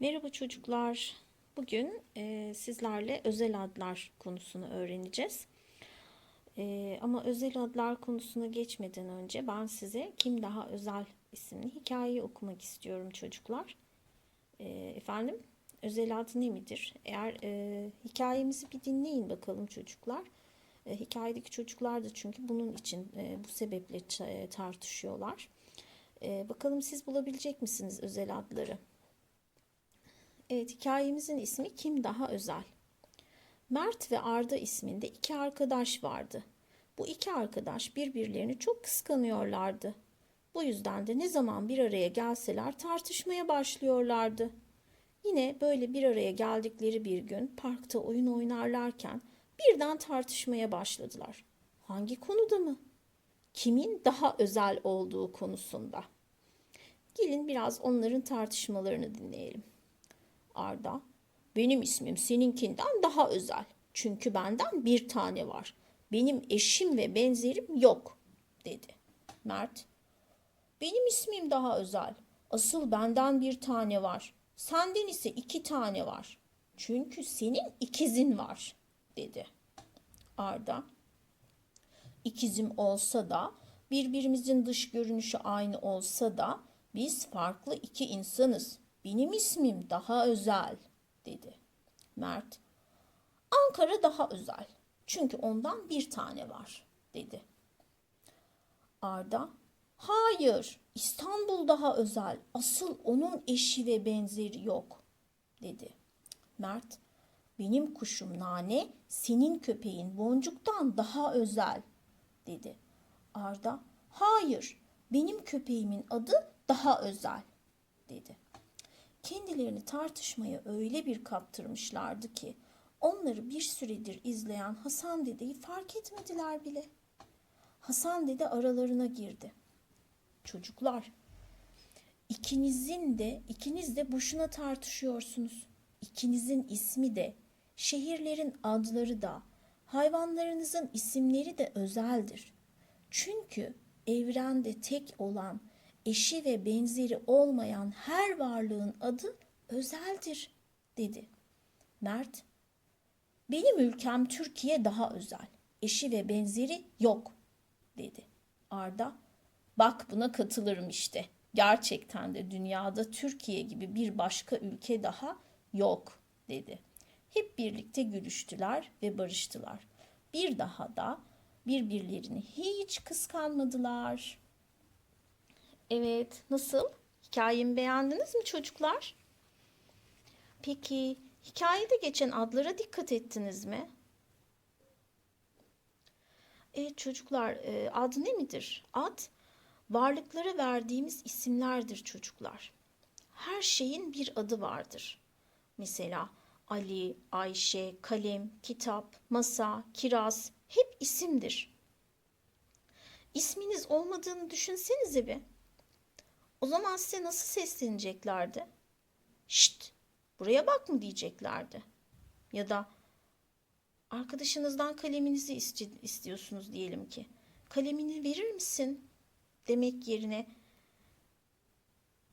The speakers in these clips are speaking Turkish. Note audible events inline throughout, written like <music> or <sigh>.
Merhaba çocuklar. Bugün e, sizlerle özel adlar konusunu öğreneceğiz. E, ama özel adlar konusuna geçmeden önce ben size Kim Daha Özel isimli hikayeyi okumak istiyorum çocuklar. E, efendim, özel ad ne midir? Eğer e, hikayemizi bir dinleyin bakalım çocuklar. E, hikayedeki çocuklar da çünkü bunun için e, bu sebeple ça- tartışıyorlar. E, bakalım siz bulabilecek misiniz özel adları? Evet, hikayemizin ismi Kim Daha Özel? Mert ve Arda isminde iki arkadaş vardı. Bu iki arkadaş birbirlerini çok kıskanıyorlardı. Bu yüzden de ne zaman bir araya gelseler tartışmaya başlıyorlardı. Yine böyle bir araya geldikleri bir gün parkta oyun oynarlarken birden tartışmaya başladılar. Hangi konuda mı? Kimin daha özel olduğu konusunda. Gelin biraz onların tartışmalarını dinleyelim. Arda, benim ismim seninkinden daha özel. Çünkü benden bir tane var. Benim eşim ve benzerim yok, dedi. Mert, benim ismim daha özel. Asıl benden bir tane var. Senden ise iki tane var. Çünkü senin ikizin var, dedi. Arda, ikizim olsa da, birbirimizin dış görünüşü aynı olsa da biz farklı iki insanız. Benim ismim daha özel, dedi. Mert, Ankara daha özel. Çünkü ondan bir tane var, dedi. Arda, hayır, İstanbul daha özel. Asıl onun eşi ve benzeri yok, dedi. Mert, benim kuşum nane, senin köpeğin boncuktan daha özel, dedi. Arda, hayır, benim köpeğimin adı daha özel, dedi. Kendilerini tartışmaya öyle bir kaptırmışlardı ki onları bir süredir izleyen Hasan dedeyi fark etmediler bile. Hasan dede aralarına girdi. Çocuklar, ikinizin de ikiniz de boşuna tartışıyorsunuz. İkinizin ismi de, şehirlerin adları da, hayvanlarınızın isimleri de özeldir. Çünkü evrende tek olan, eşi ve benzeri olmayan her varlığın adı özeldir, dedi. Mert, benim ülkem Türkiye daha özel. Eşi ve benzeri yok, dedi. Arda, bak buna katılırım işte. Gerçekten de dünyada Türkiye gibi bir başka ülke daha yok, dedi. Hep birlikte gülüştüler ve barıştılar. Bir daha da birbirlerini hiç kıskanmadılar. Evet, nasıl? Hikayemi beğendiniz mi çocuklar? Peki, hikayede geçen adlara dikkat ettiniz mi? Evet çocuklar, e, ad ne midir? Ad, varlıklara verdiğimiz isimlerdir çocuklar. Her şeyin bir adı vardır. Mesela Ali, Ayşe, kalem, kitap, masa, kiraz hep isimdir. İsminiz olmadığını düşünsenize bir. O zaman size nasıl sesleneceklerdi? Şşt, buraya bak mı diyeceklerdi. Ya da arkadaşınızdan kaleminizi istiyorsunuz diyelim ki. Kalemini verir misin? Demek yerine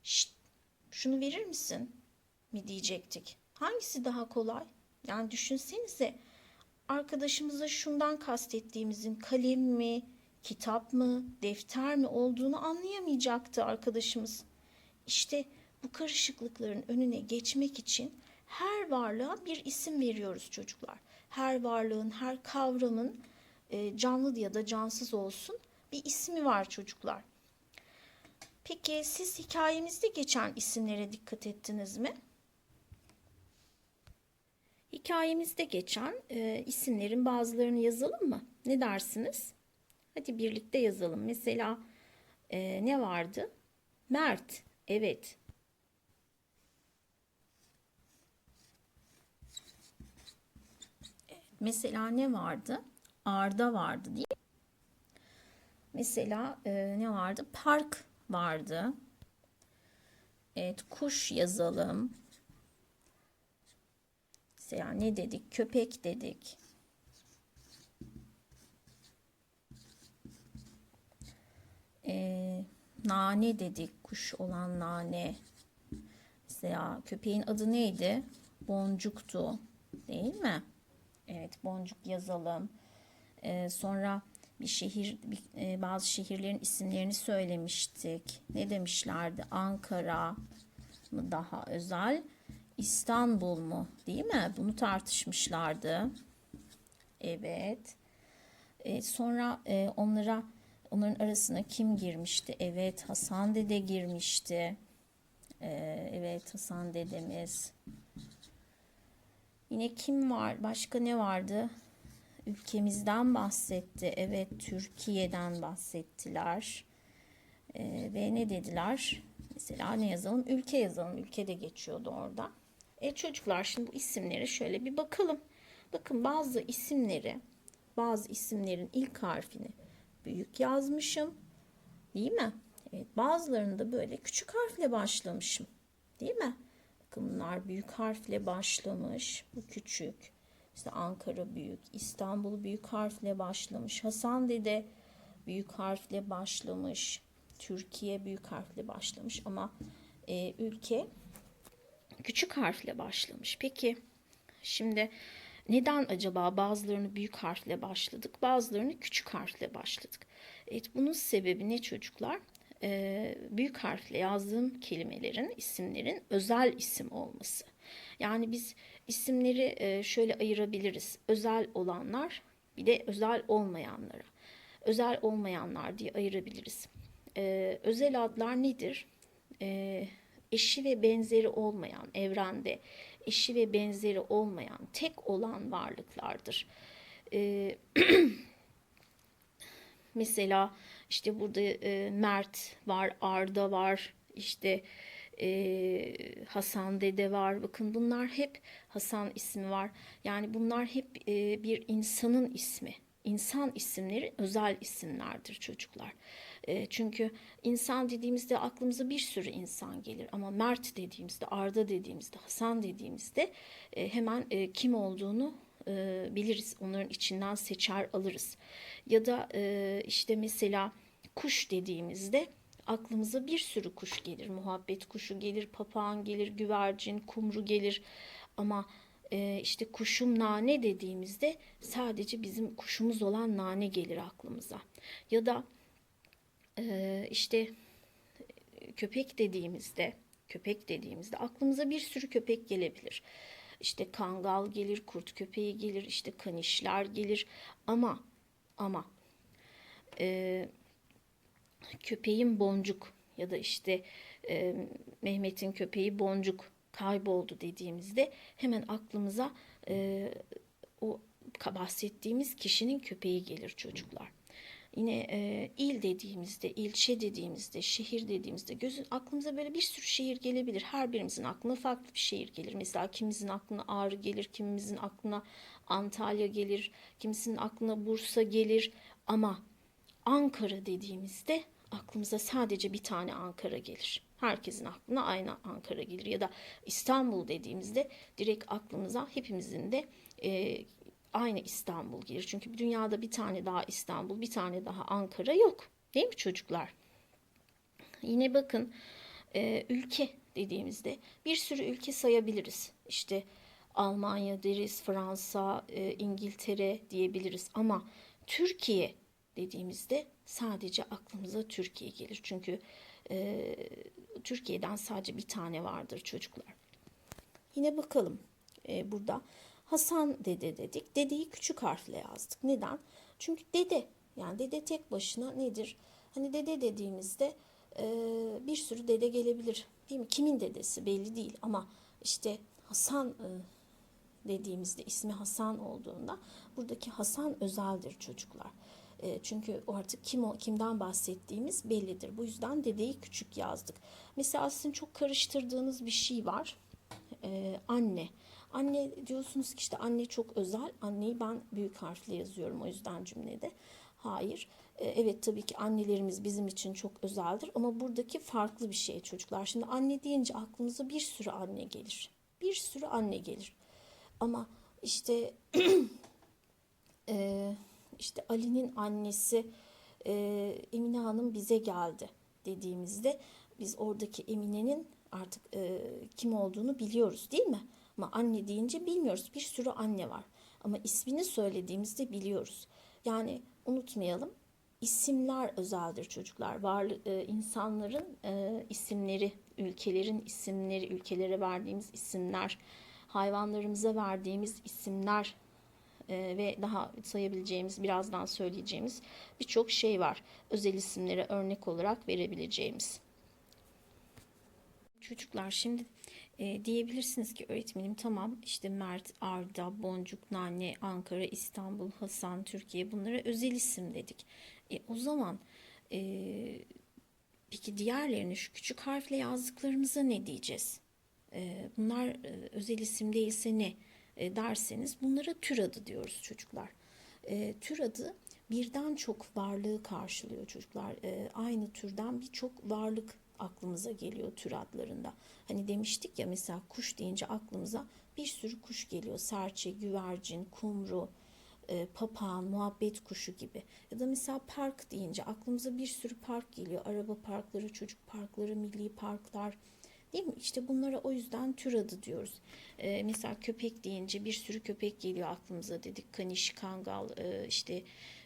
şşt, şunu verir misin? mi diyecektik. Hangisi daha kolay? Yani düşünsenize arkadaşımıza şundan kastettiğimizin kalem mi, kitap mı, defter mi olduğunu anlayamayacaktı arkadaşımız. İşte bu karışıklıkların önüne geçmek için her varlığa bir isim veriyoruz çocuklar. Her varlığın, her kavramın e, canlı ya da cansız olsun bir ismi var çocuklar. Peki siz hikayemizde geçen isimlere dikkat ettiniz mi? Hikayemizde geçen e, isimlerin bazılarını yazalım mı? Ne dersiniz? Hadi birlikte yazalım. Mesela e, ne vardı? Mert. Evet. Mesela ne vardı? Arda vardı değil mi? Mesela e, ne vardı? Park vardı. Evet, kuş yazalım. Mesela ne dedik? Köpek dedik. Ee, nane dedik. Kuş olan nane. Mesela köpeğin adı neydi? Boncuktu. Değil mi? Evet, boncuk yazalım. Ee, sonra bir şehir, bir- e, bazı şehirlerin isimlerini söylemiştik. Ne demişlerdi? Ankara mı daha özel? İstanbul mu? Değil mi? Bunu tartışmışlardı. Evet. E, sonra e, onlara onların arasına kim girmişti? Evet, Hasan dede girmişti. E, evet, Hasan dedemiz. Yine kim var? Başka ne vardı? Ülkemizden bahsetti. Evet, Türkiye'den bahsettiler. E, ve ne dediler? Mesela ne yazalım? Ülke yazalım. Ülke de geçiyordu orada. E çocuklar şimdi bu isimlere şöyle bir bakalım. Bakın bazı isimleri, bazı isimlerin ilk harfini büyük yazmışım. Değil mi? Evet, bazılarını da böyle küçük harfle başlamışım. Değil mi? Bakın bunlar büyük harfle başlamış. Bu küçük. İşte Ankara büyük, İstanbul büyük harfle başlamış. Hasan Dede büyük harfle başlamış. Türkiye büyük harfle başlamış ama e, ülke küçük harfle başlamış. Peki şimdi neden acaba bazılarını büyük harfle başladık, bazılarını küçük harfle başladık? Evet bunun sebebi ne çocuklar? Ee, büyük harfle yazdığım kelimelerin, isimlerin özel isim olması. Yani biz isimleri e, şöyle ayırabiliriz. Özel olanlar bir de özel olmayanlara. Özel olmayanlar diye ayırabiliriz. Ee, özel adlar nedir? Ee, eşi ve benzeri olmayan evrende eşi ve benzeri olmayan tek olan varlıklardır. Ee, <clears throat> mesela işte burada e, Mert var, Arda var, işte e, Hasan Dede var. Bakın bunlar hep Hasan ismi var. Yani bunlar hep e, bir insanın ismi. İnsan isimleri özel isimlerdir çocuklar. E, çünkü insan dediğimizde aklımıza bir sürü insan gelir ama Mert dediğimizde, Arda dediğimizde, Hasan dediğimizde e, hemen e, kim olduğunu e, biliriz. Onların içinden seçer alırız. Ya da e, işte mesela kuş dediğimizde aklımıza bir sürü kuş gelir. Muhabbet kuşu gelir, papağan gelir, güvercin, kumru gelir. Ama e, işte kuşum nane dediğimizde sadece bizim kuşumuz olan nane gelir aklımıza. Ya da e, işte köpek dediğimizde köpek dediğimizde aklımıza bir sürü köpek gelebilir. İşte kangal gelir, kurt köpeği gelir, işte kanişler gelir. Ama ama e, köpeğin boncuk ya da işte e, Mehmet'in köpeği boncuk kayboldu dediğimizde hemen aklımıza e, o bahsettiğimiz kişinin köpeği gelir çocuklar. Yine e, il dediğimizde, ilçe dediğimizde, şehir dediğimizde gözün aklımıza böyle bir sürü şehir gelebilir. Her birimizin aklına farklı bir şehir gelir. Mesela kimimizin aklına Ağrı gelir, kimimizin aklına Antalya gelir, kimisinin aklına Bursa gelir. Ama Ankara dediğimizde aklımıza sadece bir tane Ankara gelir. Herkesin aklına aynı Ankara gelir. Ya da İstanbul dediğimizde direkt aklımıza hepimizin de e, aynı İstanbul gelir. Çünkü dünyada bir tane daha İstanbul, bir tane daha Ankara yok. Değil mi çocuklar? Yine bakın e, ülke dediğimizde bir sürü ülke sayabiliriz. İşte Almanya deriz, Fransa, e, İngiltere diyebiliriz. Ama Türkiye dediğimizde sadece aklımıza Türkiye gelir. Çünkü e, Türkiye'den sadece bir tane vardır çocuklar. Yine bakalım e, burada Hasan dede dedik. Dedeyi küçük harfle yazdık. Neden? Çünkü dede yani dede tek başına nedir? Hani dede dediğimizde e, bir sürü dede gelebilir. Değil mi? Kimin dedesi belli değil ama işte Hasan e, dediğimizde ismi Hasan olduğunda buradaki Hasan özeldir çocuklar. E, çünkü artık kim o, kimden bahsettiğimiz bellidir. Bu yüzden dedeyi küçük yazdık. Mesela sizin çok karıştırdığınız bir şey var. E, anne. Anne diyorsunuz ki işte anne çok özel. Anneyi ben büyük harfle yazıyorum o yüzden cümlede. Hayır. E, evet tabii ki annelerimiz bizim için çok özeldir ama buradaki farklı bir şey çocuklar. Şimdi anne deyince aklımıza bir sürü anne gelir. Bir sürü anne gelir. Ama işte <clears throat> e, işte Ali'nin annesi e, Emine Hanım bize geldi dediğimizde biz oradaki Emine'nin artık e, kim olduğunu biliyoruz değil mi? Ama anne deyince bilmiyoruz. Bir sürü anne var. Ama ismini söylediğimizde biliyoruz. Yani unutmayalım. İsimler özeldir çocuklar. Varlı, e, insanların e, isimleri, ülkelerin isimleri, ülkelere verdiğimiz isimler, hayvanlarımıza verdiğimiz isimler e, ve daha sayabileceğimiz, birazdan söyleyeceğimiz birçok şey var. Özel isimlere örnek olarak verebileceğimiz. Çocuklar şimdi e, diyebilirsiniz ki öğretmenim tamam işte Mert, Arda, Boncuk, Nane, Ankara, İstanbul, Hasan, Türkiye bunlara özel isim dedik. E, o zaman e, peki diğerlerini şu küçük harfle yazdıklarımıza ne diyeceğiz? E, bunlar e, özel isim değilse ne e, derseniz bunlara tür adı diyoruz çocuklar. E, tür adı birden çok varlığı karşılıyor çocuklar. E, aynı türden birçok varlık aklımıza geliyor tür adlarında. Hani demiştik ya mesela kuş deyince aklımıza bir sürü kuş geliyor. Serçe, güvercin, kumru, e, papağan, muhabbet kuşu gibi. Ya da mesela park deyince aklımıza bir sürü park geliyor. Araba parkları, çocuk parkları, milli parklar. Değil mi? İşte bunlara o yüzden tür adı diyoruz. E, mesela köpek deyince bir sürü köpek geliyor aklımıza dedik. Kaniş, kangal, e, işte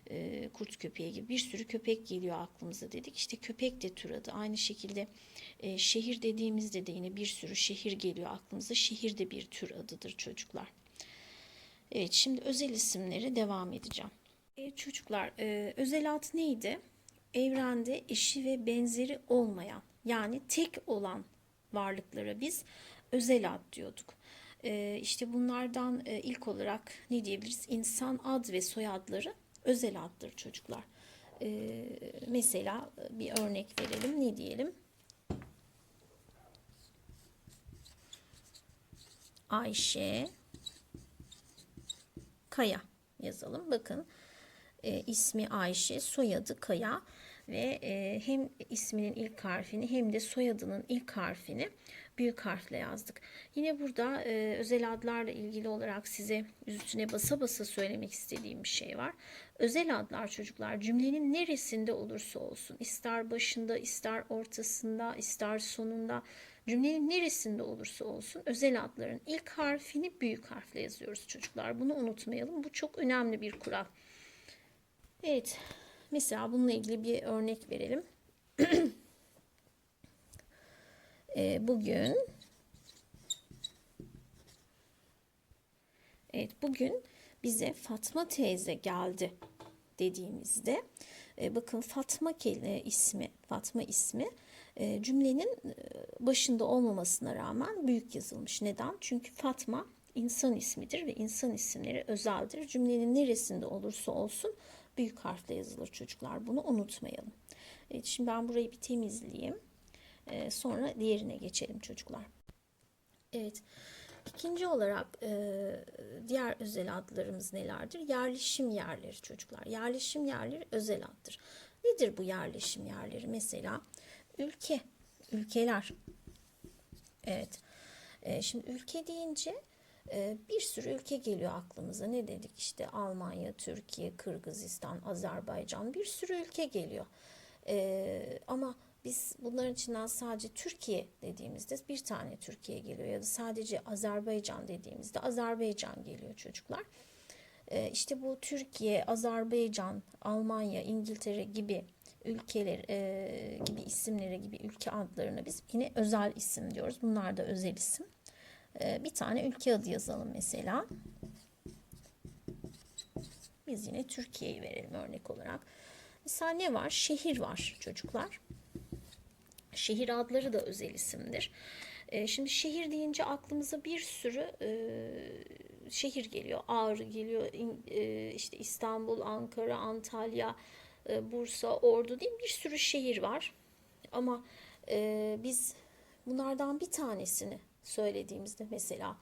e, kurt köpeği gibi bir sürü köpek geliyor aklımıza dedik. İşte köpek de tür adı. Aynı şekilde e, şehir dediğimizde de yine bir sürü şehir geliyor aklımıza. Şehir de bir tür adıdır çocuklar. Evet şimdi özel isimleri devam edeceğim. E, çocuklar e, özel ad neydi? Evrende eşi ve benzeri olmayan yani tek olan varlıklara biz özel ad diyorduk. E, işte bunlardan e, ilk olarak ne diyebiliriz? İnsan ad ve soyadları özel addır çocuklar. E, mesela bir örnek verelim. Ne diyelim? Ayşe Kaya yazalım. Bakın e, ismi Ayşe, soyadı Kaya ve e, hem isminin ilk harfini hem de soyadının ilk harfini büyük harfle yazdık. Yine burada e, özel adlarla ilgili olarak size üstüne basa basa söylemek istediğim bir şey var. Özel adlar çocuklar cümlenin neresinde olursa olsun ister başında ister ortasında ister sonunda cümlenin neresinde olursa olsun özel adların ilk harfini büyük harfle yazıyoruz çocuklar. Bunu unutmayalım. Bu çok önemli bir kural. Evet. Mesela bununla ilgili bir örnek verelim. <clears throat> e, bugün Evet bugün bize Fatma teyze geldi dediğimizde e, bakın Fatma kelime ismi Fatma ismi e, cümlenin e, başında olmamasına rağmen büyük yazılmış. Neden? Çünkü Fatma insan ismidir ve insan isimleri özeldir. Cümlenin neresinde olursa olsun büyük harfle yazılır çocuklar. Bunu unutmayalım. Evet, şimdi ben burayı bir temizleyeyim. E, sonra diğerine geçelim çocuklar. Evet. İkinci olarak e, diğer özel adlarımız nelerdir? Yerleşim yerleri çocuklar. Yerleşim yerleri özel addır. Nedir bu yerleşim yerleri? Mesela ülke, ülkeler. Evet. E, şimdi ülke deyince bir sürü ülke geliyor aklımıza. Ne dedik işte Almanya, Türkiye, Kırgızistan, Azerbaycan bir sürü ülke geliyor. E, ama biz bunların içinden sadece Türkiye dediğimizde bir tane Türkiye geliyor ya da sadece Azerbaycan dediğimizde Azerbaycan geliyor çocuklar. E, işte bu Türkiye, Azerbaycan, Almanya, İngiltere gibi ülkeler e, gibi isimlere gibi ülke adlarına biz yine özel isim diyoruz. Bunlar da özel isim. E, bir tane ülke adı yazalım mesela. Biz yine Türkiye'yi verelim örnek olarak. Mesela ne var? Şehir var çocuklar. Şehir adları da özel isimdir. E, şimdi şehir deyince aklımıza bir sürü e, şehir geliyor. Ağrı geliyor, e, işte İstanbul, Ankara, Antalya, e, Bursa, Ordu değil bir sürü şehir var. Ama biz bunlardan bir tanesini söylediğimizde mesela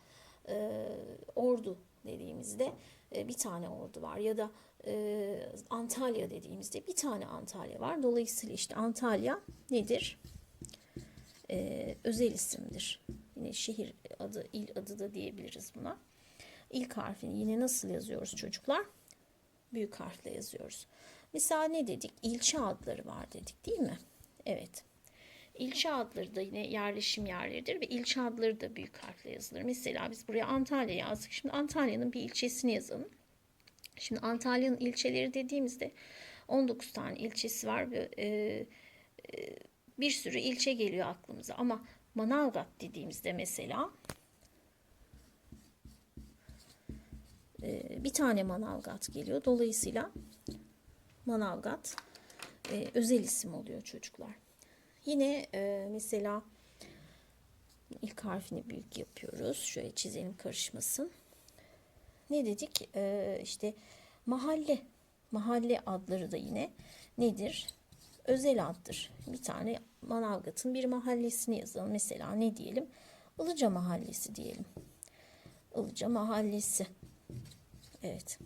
e, Ordu dediğimizde e, bir tane Ordu var ya da e, Antalya dediğimizde bir tane Antalya var. Dolayısıyla işte Antalya nedir? E, özel isimdir. Yine şehir adı, il adı da diyebiliriz buna. İlk harfini yine nasıl yazıyoruz çocuklar? Büyük harfle yazıyoruz. Mesela ne dedik? İlçe adları var dedik değil mi? Evet. İlçe adları da yine yerleşim yerleridir ve ilçe adları da büyük harfle yazılır. Mesela biz buraya Antalya yazdık. Şimdi Antalya'nın bir ilçesini yazalım. Şimdi Antalya'nın ilçeleri dediğimizde 19 tane ilçesi var ve e, e, bir sürü ilçe geliyor aklımıza. Ama Manavgat dediğimizde mesela e, bir tane Manavgat geliyor. Dolayısıyla Manavgat e, özel isim oluyor çocuklar. Yine e, mesela ilk harfini büyük yapıyoruz. Şöyle çizelim karışmasın. Ne dedik? E, işte mahalle. Mahalle adları da yine nedir? Özel addır. Bir tane Manavgat'ın bir mahallesini yazalım. Mesela ne diyelim? Ilıca Mahallesi diyelim. Ilıca Mahallesi. Evet.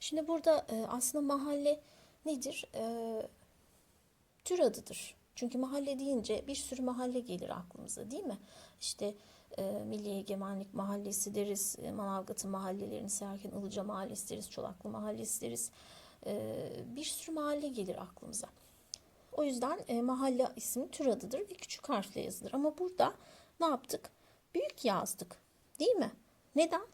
Şimdi burada e, aslında mahalle nedir? E, tür adıdır. Çünkü mahalle deyince bir sürü mahalle gelir aklımıza değil mi? İşte e, Milli Egemenlik Mahallesi deriz, e, Manavgat'ın mahallelerini sayarken Ilıca Mahallesi deriz, Çolaklı Mahallesi deriz. E, bir sürü mahalle gelir aklımıza. O yüzden e, mahalle ismi tür adıdır ve küçük harfle yazılır. Ama burada ne yaptık? Büyük yazdık. Değil mi? Neden?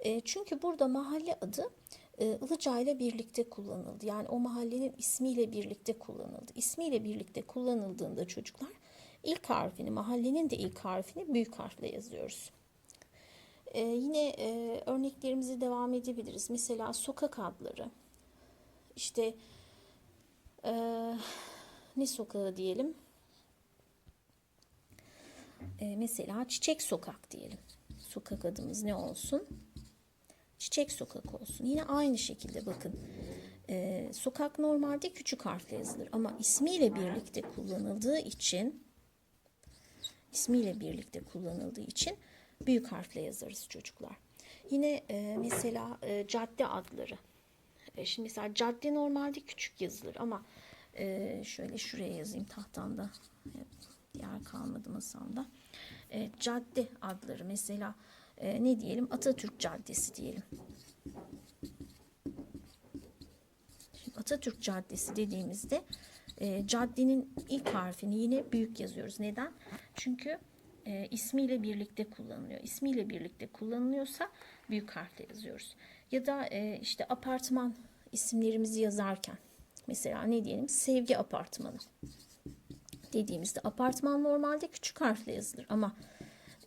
E, çünkü burada mahalle adı Ilıca ile birlikte kullanıldı. Yani o mahallenin ismiyle birlikte kullanıldı. İsmiyle birlikte kullanıldığında çocuklar ilk harfini, mahallenin de ilk harfini büyük harfle yazıyoruz. E, yine e, örneklerimizi devam edebiliriz. Mesela sokak adları. İşte e, ne sokağı diyelim? E, mesela Çiçek Sokak diyelim. Sokak adımız ne olsun? Çiçek Sokak olsun. Yine aynı şekilde bakın. E, sokak normalde küçük harfle yazılır ama ismiyle birlikte kullanıldığı için ismiyle birlikte kullanıldığı için büyük harfle yazarız çocuklar. Yine e, mesela e, cadde adları. E, şimdi mesela cadde normalde küçük yazılır ama e, şöyle şuraya yazayım tahtamda. Yer kalmadı masamda. E, cadde adları mesela e, ne diyelim Atatürk Caddesi diyelim. Şimdi Atatürk Caddesi dediğimizde e, caddenin ilk harfini yine büyük yazıyoruz. Neden? Çünkü e, ismiyle birlikte kullanılıyor. İsmiyle birlikte kullanılıyorsa büyük harfle yazıyoruz. Ya da e, işte apartman isimlerimizi yazarken mesela ne diyelim Sevgi Apartmanı dediğimizde apartman normalde küçük harfle yazılır ama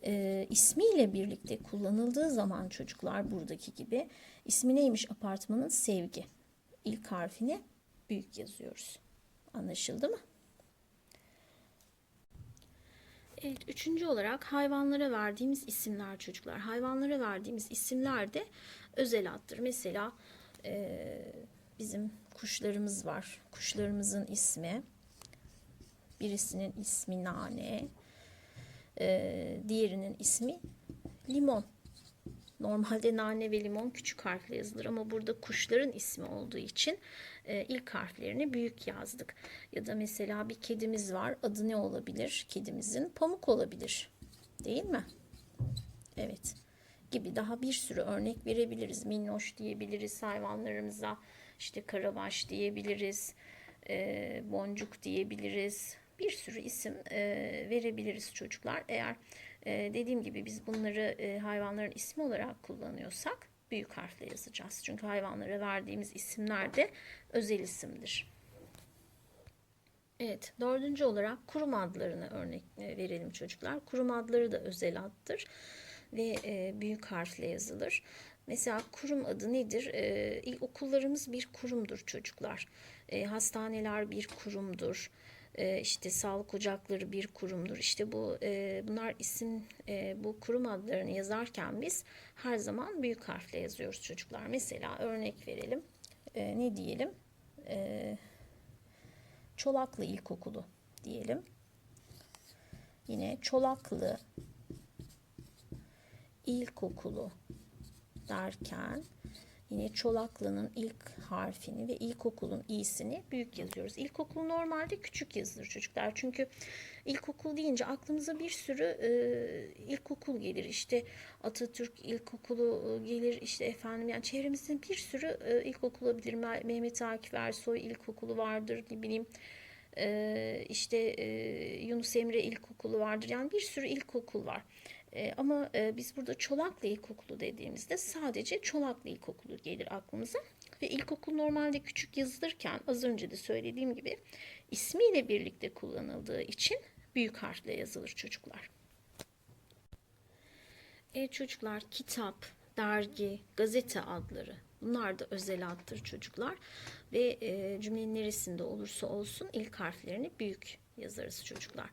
e, ismiyle birlikte kullanıldığı zaman çocuklar buradaki gibi ismi neymiş apartmanın sevgi ilk harfini büyük yazıyoruz. Anlaşıldı mı? Evet, üçüncü olarak hayvanlara verdiğimiz isimler çocuklar. Hayvanlara verdiğimiz isimler de özel addır. Mesela e, bizim kuşlarımız var. Kuşlarımızın ismi. Birisinin ismi Nane. E, diğerinin ismi Limon. Normalde nane ve limon küçük harfle yazılır ama burada kuşların ismi olduğu için e, ilk harflerini büyük yazdık. Ya da mesela bir kedimiz var. Adı ne olabilir? Kedimizin pamuk olabilir. Değil mi? Evet. Gibi daha bir sürü örnek verebiliriz. Minnoş diyebiliriz hayvanlarımıza. İşte karabaş diyebiliriz. E, boncuk diyebiliriz. Bir sürü isim e, verebiliriz çocuklar. Eğer e, dediğim gibi biz bunları e, hayvanların ismi olarak kullanıyorsak büyük harfle yazacağız. Çünkü hayvanlara verdiğimiz isimler de özel isimdir. Evet, dördüncü olarak kurum adlarını örnek e, verelim çocuklar. Kurum adları da özel addır ve e, büyük harfle yazılır. Mesela kurum adı nedir? E, okullarımız bir kurumdur çocuklar. E, hastaneler bir kurumdur. E, işte sağlık ocakları bir kurumdur. İşte bu e, bunlar isim e, bu kurum adlarını yazarken biz her zaman büyük harfle yazıyoruz çocuklar. Mesela örnek verelim. E, ne diyelim? E, Çolaklı İlkokulu diyelim. Yine Çolaklı İlkokulu derken Yine Çolaklı'nın ilk harfini ve ilkokulun i'sini büyük yazıyoruz. İlkokul normalde küçük yazılır çocuklar. Çünkü ilkokul deyince aklımıza bir sürü e, ilkokul gelir. İşte Atatürk İlkokulu gelir. İşte efendim yani çevremizde bir sürü e, ilkokul olabilir. Mehmet Akif Ersoy İlkokulu vardır. Ne bileyim e, işte e, Yunus Emre İlkokulu vardır. Yani bir sürü ilkokul var. E, ama e, biz burada Çolaklı İlkokulu dediğimizde sadece Çolaklı İlkokulu gelir aklımıza. Ve ilkokul normalde küçük yazılırken az önce de söylediğim gibi ismiyle birlikte kullanıldığı için büyük harfle yazılır çocuklar. Evet çocuklar kitap, dergi, gazete adları bunlar da özel addır çocuklar. Ve e, cümlenin neresinde olursa olsun ilk harflerini büyük yazarız çocuklar.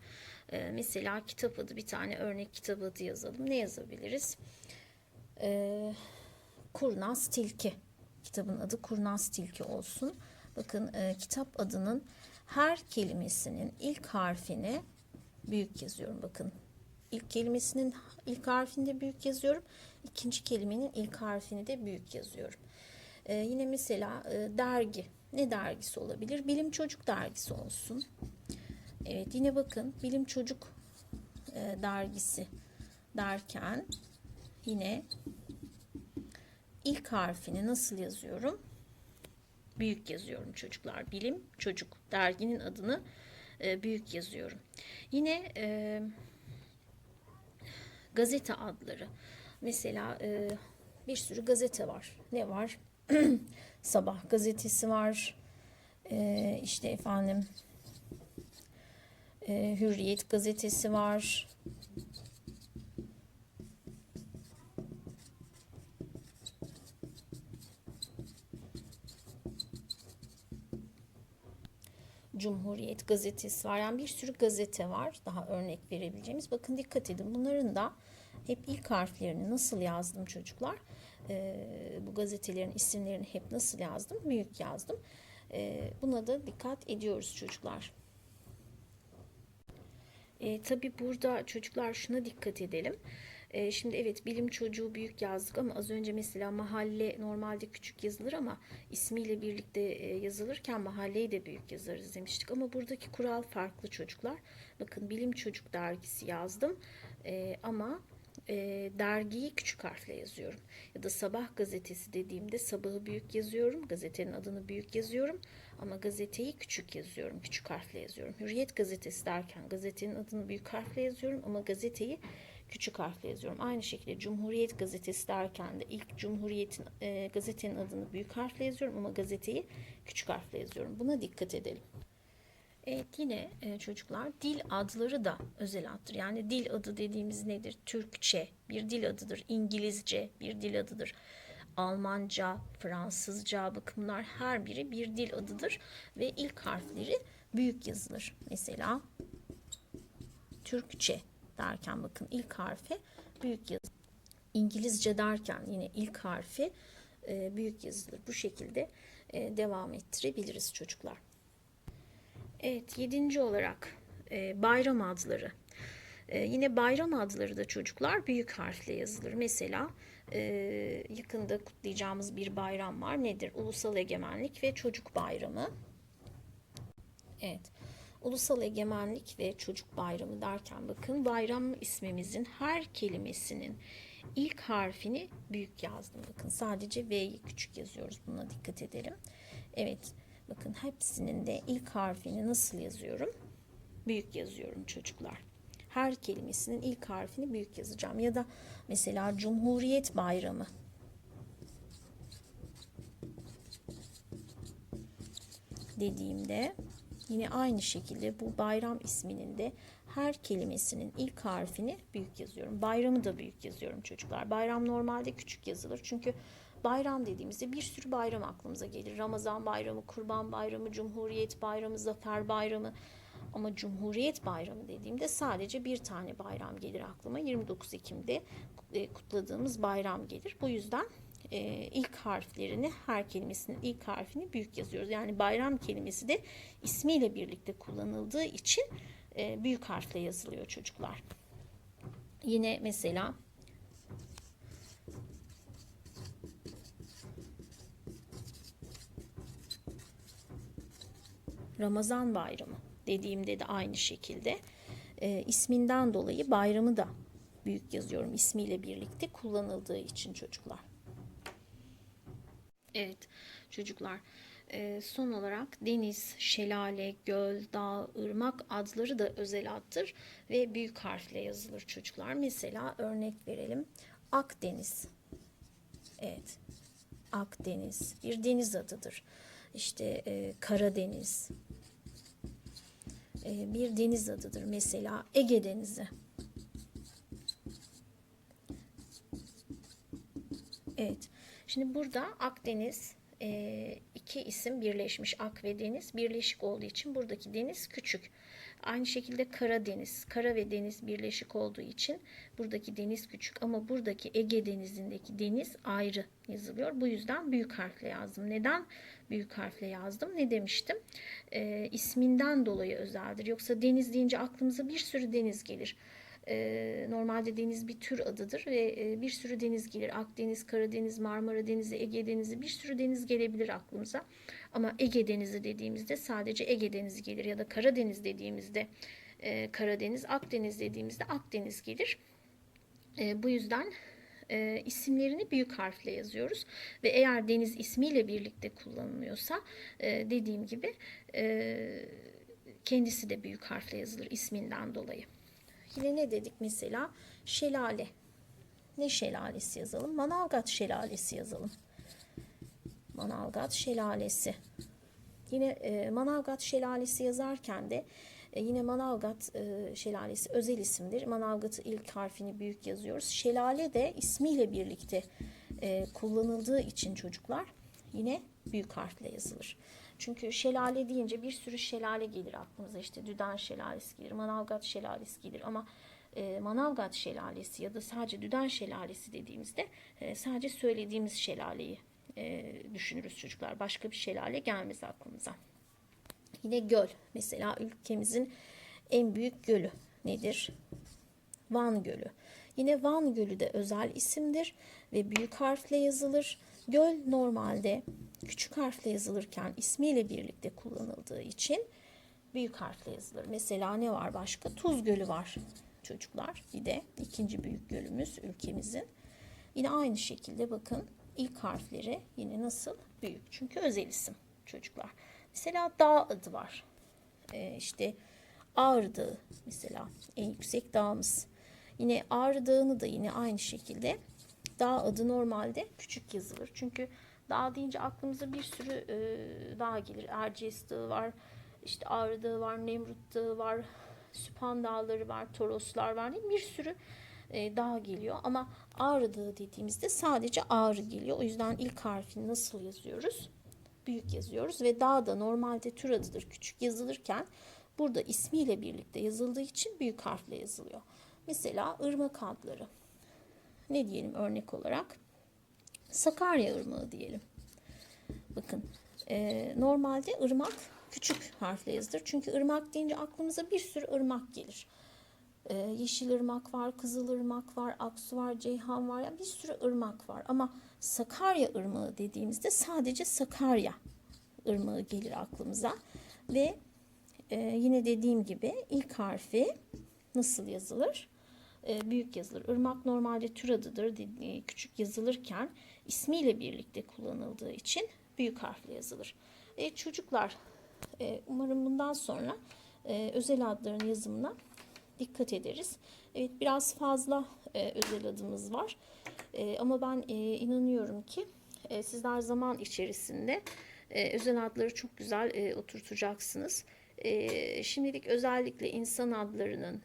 E, mesela kitap adı bir tane örnek kitap adı yazalım. Ne yazabiliriz? E, Kurnaz Tilki. Kitabın adı Kurnaz Tilki olsun. Bakın e, kitap adının her kelimesinin ilk harfini büyük yazıyorum. Bakın ilk kelimesinin ilk harfini de büyük yazıyorum. İkinci kelimenin ilk harfini de büyük yazıyorum. Ee, yine mesela e, dergi. Ne dergisi olabilir? Bilim Çocuk dergisi olsun. Evet yine bakın Bilim Çocuk e, dergisi derken yine ilk harfini nasıl yazıyorum? Büyük yazıyorum çocuklar. Bilim Çocuk derginin adını e, büyük yazıyorum. Yine e, gazete adları. Mesela e, bir sürü gazete var. Ne var? <clears throat> Sabah gazetesi var. E, işte efendim e, Hürriyet gazetesi var. Cumhuriyet gazetesi var. Yani bir sürü gazete var. Daha örnek verebileceğimiz. Bakın dikkat edin. Bunların da hep ilk harflerini nasıl yazdım çocuklar? Ee, bu gazetelerin isimlerini hep nasıl yazdım? Büyük yazdım. Ee, buna da dikkat ediyoruz çocuklar. E, tabii burada çocuklar şuna dikkat edelim. E, şimdi evet bilim çocuğu büyük yazdık ama az önce mesela mahalle normalde küçük yazılır ama ismiyle birlikte e, yazılırken mahalleyi de büyük yazarız demiştik. Ama buradaki kural farklı çocuklar. Bakın bilim çocuk dergisi yazdım e, ama e, dergiyi küçük harfle yazıyorum. Ya da sabah gazetesi dediğimde sabahı büyük yazıyorum. Gazetenin adını büyük yazıyorum. Ama gazeteyi küçük yazıyorum. Küçük harfle yazıyorum. Hürriyet gazetesi derken gazetenin adını büyük harfle yazıyorum. Ama gazeteyi küçük harfle yazıyorum. Aynı şekilde Cumhuriyet gazetesi derken de ilk Cumhuriyet'in e, gazetenin adını büyük harfle yazıyorum. Ama gazeteyi küçük harfle yazıyorum. Buna dikkat edelim. Evet yine e, çocuklar dil adları da özel addır. Yani dil adı dediğimiz nedir? Türkçe bir dil adıdır. İngilizce bir dil adıdır. Almanca, Fransızca bakımlar her biri bir dil adıdır ve ilk harfleri büyük yazılır. Mesela Türkçe derken bakın ilk harfi büyük yazılır. İngilizce derken yine ilk harfi e, büyük yazılır. Bu şekilde e, devam ettirebiliriz çocuklar. Evet, yedinci olarak e, bayram adları. E, yine bayram adları da çocuklar büyük harfle yazılır. Mesela e, yakında kutlayacağımız bir bayram var. Nedir? Ulusal Egemenlik ve Çocuk Bayramı. Evet. Ulusal Egemenlik ve Çocuk Bayramı derken bakın bayram ismimizin her kelimesinin ilk harfini büyük yazdım. Bakın sadece V'yi küçük yazıyoruz. Buna dikkat edelim. Evet. Bakın hepsinin de ilk harfini nasıl yazıyorum? Büyük yazıyorum çocuklar. Her kelimesinin ilk harfini büyük yazacağım. Ya da mesela Cumhuriyet Bayramı. dediğimde yine aynı şekilde bu bayram isminin de her kelimesinin ilk harfini büyük yazıyorum. Bayramı da büyük yazıyorum çocuklar. Bayram normalde küçük yazılır. Çünkü bayram dediğimizde bir sürü bayram aklımıza gelir. Ramazan bayramı, kurban bayramı, cumhuriyet bayramı, zafer bayramı. Ama Cumhuriyet Bayramı dediğimde sadece bir tane bayram gelir aklıma. 29 Ekim'de e, kutladığımız bayram gelir. Bu yüzden e, ilk harflerini her kelimesinin ilk harfini büyük yazıyoruz. Yani bayram kelimesi de ismiyle birlikte kullanıldığı için e, büyük harfle yazılıyor çocuklar. Yine mesela Ramazan bayramı dediğimde de aynı şekilde e, isminden dolayı bayramı da büyük yazıyorum ismiyle birlikte kullanıldığı için çocuklar. Evet çocuklar e, son olarak deniz, şelale, göl, dağ, ırmak adları da özel addır ve büyük harfle yazılır çocuklar. Mesela örnek verelim. Akdeniz. Evet. Akdeniz bir deniz adıdır. İşte e, Karadeniz e, bir deniz adıdır. Mesela Ege Denizi. Evet. Şimdi burada Akdeniz e, iki isim birleşmiş. Ak ve deniz birleşik olduğu için buradaki deniz küçük. Aynı şekilde Karadeniz. Kara ve deniz birleşik olduğu için buradaki deniz küçük. Ama buradaki Ege Denizi'ndeki deniz ayrı yazılıyor. Bu yüzden büyük harfle yazdım. Neden büyük harfle yazdım? Ne demiştim? E, isminden dolayı özeldir. Yoksa deniz deyince aklımıza bir sürü deniz gelir. Normalde deniz bir tür adıdır ve bir sürü deniz gelir. Akdeniz, Karadeniz, Marmara Denizi, Ege Denizi bir sürü deniz gelebilir aklımıza. Ama Ege Denizi dediğimizde sadece Ege Denizi gelir ya da Karadeniz dediğimizde Karadeniz, Akdeniz dediğimizde Akdeniz gelir. Bu yüzden isimlerini büyük harfle yazıyoruz ve eğer deniz ismiyle birlikte kullanılıyorsa dediğim gibi kendisi de büyük harfle yazılır isminden dolayı. Yine ne dedik mesela? Şelale. Ne şelalesi yazalım? Manavgat şelalesi yazalım. Manavgat şelalesi. Yine e, Manavgat şelalesi yazarken de e, yine Manavgat e, şelalesi özel isimdir. Manavgat'ı ilk harfini büyük yazıyoruz. Şelale de ismiyle birlikte e, kullanıldığı için çocuklar yine büyük harfle yazılır. Çünkü şelale deyince bir sürü şelale gelir aklımıza. İşte Düden Şelalesi gelir, Manavgat Şelalesi gelir ama e, Manavgat Şelalesi ya da sadece Düden Şelalesi dediğimizde e, sadece söylediğimiz şelaleyi e, düşünürüz çocuklar. Başka bir şelale gelmez aklımıza. Yine göl. Mesela ülkemizin en büyük gölü nedir? Van Gölü. Yine Van Gölü de özel isimdir ve büyük harfle yazılır. Göl normalde küçük harfle yazılırken ismiyle birlikte kullanıldığı için büyük harfle yazılır. Mesela ne var başka? Tuz Gölü var çocuklar. Bir de ikinci büyük gölümüz ülkemizin. Yine aynı şekilde bakın ilk harfleri yine nasıl? Büyük. Çünkü özel isim çocuklar. Mesela dağ adı var. Ee, işte Ağrı Dağı mesela en yüksek dağımız. Yine Ağrı Dağı'nı da yine aynı şekilde dağ adı normalde küçük yazılır. Çünkü dağ deyince aklımıza bir sürü e, dağ gelir. Erciyes Dağı var, işte Ağrı Dağı var, Nemrut Dağı var, Süphan Dağları var, Toroslar var mi? Bir sürü e, dağ geliyor. Ama Ağrı Dağı dediğimizde sadece Ağrı geliyor. O yüzden ilk harfini nasıl yazıyoruz? Büyük yazıyoruz ve dağ da normalde tür adıdır. Küçük yazılırken burada ismiyle birlikte yazıldığı için büyük harfle yazılıyor. Mesela ırmak adları. Ne diyelim örnek olarak? Sakarya ırmağı diyelim. Bakın e, normalde ırmak küçük harfle yazılır. Çünkü ırmak deyince aklımıza bir sürü ırmak gelir. E, yeşil ırmak var, kızıl ırmak var, aksu var, ceyhan var. Yani bir sürü ırmak var. Ama Sakarya ırmağı dediğimizde sadece Sakarya ırmağı gelir aklımıza. Ve e, yine dediğim gibi ilk harfi nasıl yazılır? E, büyük yazılır. Irmak normalde tür adıdır. E, küçük yazılırken ismiyle birlikte kullanıldığı için büyük harfle yazılır. E, çocuklar e, umarım bundan sonra e, özel adların yazımına dikkat ederiz. Evet biraz fazla e, özel adımız var. E, ama ben e, inanıyorum ki e, sizler zaman içerisinde e, özel adları çok güzel e, oturtacaksınız. E, şimdilik özellikle insan adlarının,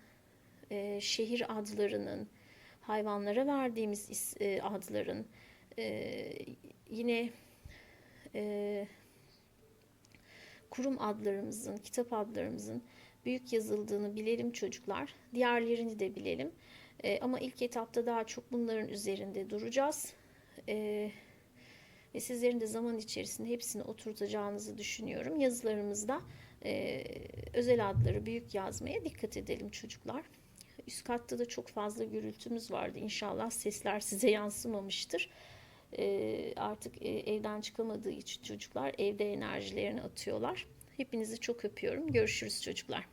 e, şehir adlarının, hayvanlara verdiğimiz is, e, adların, e, yine e, kurum adlarımızın, kitap adlarımızın büyük yazıldığını bilelim çocuklar. Diğerlerini de bilelim. E, ama ilk etapta daha çok bunların üzerinde duracağız. E, ve sizlerin de zaman içerisinde hepsini oturtacağınızı düşünüyorum. Yazılarımızda e, özel adları büyük yazmaya dikkat edelim çocuklar. Üst katta da çok fazla gürültümüz vardı. İnşallah sesler size yansımamıştır. E, artık e, evden çıkamadığı için çocuklar evde enerjilerini atıyorlar. Hepinizi çok öpüyorum. Görüşürüz çocuklar.